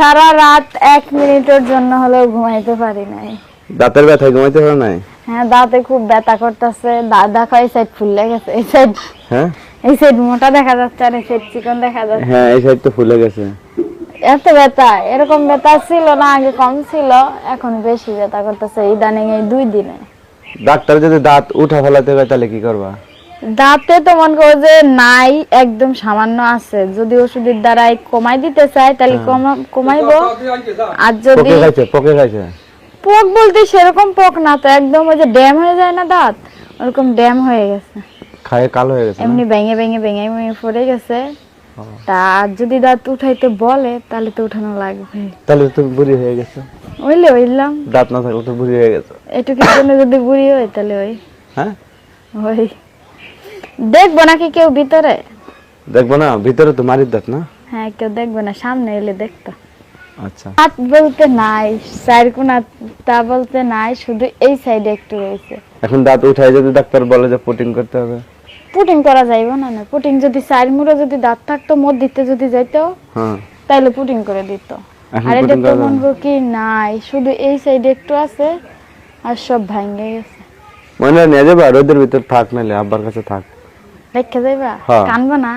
সারা রাত এক মিনিটের জন্য হলেও ঘুমাইতে পারি নাই। দাঁতের ব্যথায় ঘুমাইতে পারো নাই? হ্যাঁ দাঁতে খুব ব্যথা করতেছে। দাঁত দেখা এই সাইড ফুলে গেছে এই সাইড হ্যাঁ? এই সাইড মোটা দেখা যাচ্ছে আর এই সাইড চিকন দেখা যাচ্ছে। হ্যাঁ এই সাইড তো ফুলে গেছে। এত ব্যথা এরকম ব্যথা ছিল না আগে কম ছিল এখন বেশি ব্যথা করতেছে। ইদানিং এই দুই দিনে। ডাক্তার যদি দাঁত উঠা ফেলাতে হয় তাহলে কি করবা? দাঁতে তো মনে করো যে নাই একদম সামান্য আছে। যদি ওষুধের দ্বারাই কমাই দিতে চাই তাহলে কমা- কমাইবো। আর যদি পোকে খাইছে পোক বলতে সেরকম পোক না তো একদম ওই যে ড্যাম হয়ে যায় না দাঁত? ওরকম ড্যাম হয়ে গেছে। খায়ে কালো হয়ে গেছে এমনি ভেঙে ভেঙে ভেঙে ভেঙে পড়ে গেছে। তা আর যদি দাঁত উঠাইতে বলে তাহলে তো উঠানো লাগবে। তাহলে তো বুড়ি হয়ে গেছে। ওইলে ওইলাম। দাঁত না থাকলে তো বুড়ি হয়ে গেছে। এটুকু জন্য যদি বুড়ি হয় তাহলে ওই। হ্যাঁ? ওই। দেখব নাকি কেউ ভিতরে? দেখব না ভিতরে তো মারির দাঁত না? হ্যাঁ কেউ দেখব না সামনে এলে দেখতো। আচ্ছা। হাত বলতে নাই সাইড কোনা তা বলতে নাই শুধু এই সাইডে একটু রয়েছে। এখন দাঁত উঠাই যদি ডাক্তার বলে যে পুটিং করতে হবে। পুটিং করা যাইব না না পুটিং যদি সাইড মুড়ে যদি দাঁত থাকতো মোট দিতে যদি যাইতো হ্যাঁ। তাইলে পুটিং করে দিত। আর এটা তো মন কি নাই শুধু এই সাইডে একটু আছে আর সব ভাঙ্গে গেছে। মনে হয় রোদের ভিতর থাক নাহলে আব্বার কাছে থাক। রেখে যাইবা হ্যাঁ। কানবো না?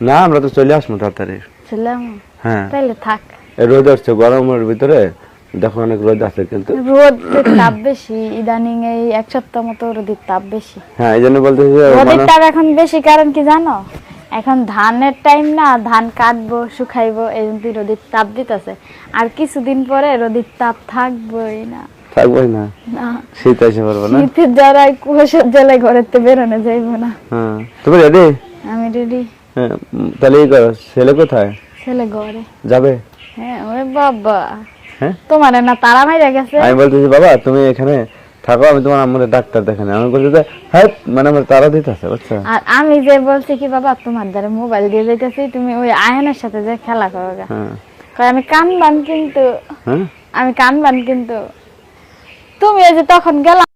না আমরা তো চলে আসব তাড়াতাড়ি। ছিলাম হ্যাঁ। তাইলে থাক। রোদ আসছে গরমের ভিতরে দেখো অনেক রোদ আছে কিন্তু। রোদের তাপ বেশি ইদানিং এই এক সপ্তাহ মতো রোদের তাপ বেশি। হ্যাঁ এই জন্য বলতেছি রোদের তাপ এখন বেশি কারণ কি জানো? এখন ধানের টাইম না ধান কাটবো শুকাইবো এই রোদের তাপ দিতেছে। আর কিছুদিন পরে রোদের তাপ থাকবোই না। থাকবোই না। শীত এসে পড়ব না? শীতের জ্বালায় কুয়াশার জ্বালায় ঘরের তো বেরোনো যাইবো না। হ্যাঁ। তুমি রেডি আমি রেডি হ্যাঁ তাহলে এই করো ছেলে কোথায়? ছেলে ঘরে। যাবে? হ্যাঁ ওরে বাবা। হ্যাঁ? তোমার না তারা মাইরা গেছে? আমি বলতেছি বাবা তুমি এখানে থাকো আমি তোমার আমার ডাক্তার দেখানে। আমি বলছি যে হ্যাঁ মানে আমার তারা দিতেছে বুঝছ? আর আমি যে বলছি কি বাবা তোমার দ্বারা মোবাইল দিয়ে যাইতেছি তুমি ওই আয়নের সাথে যে খেলা করো। হ্যাঁ। আমি কানবান কিন্তু হ্যাঁ? আমি কানবান কিন্তু তুমি এই যে তখন গেলাম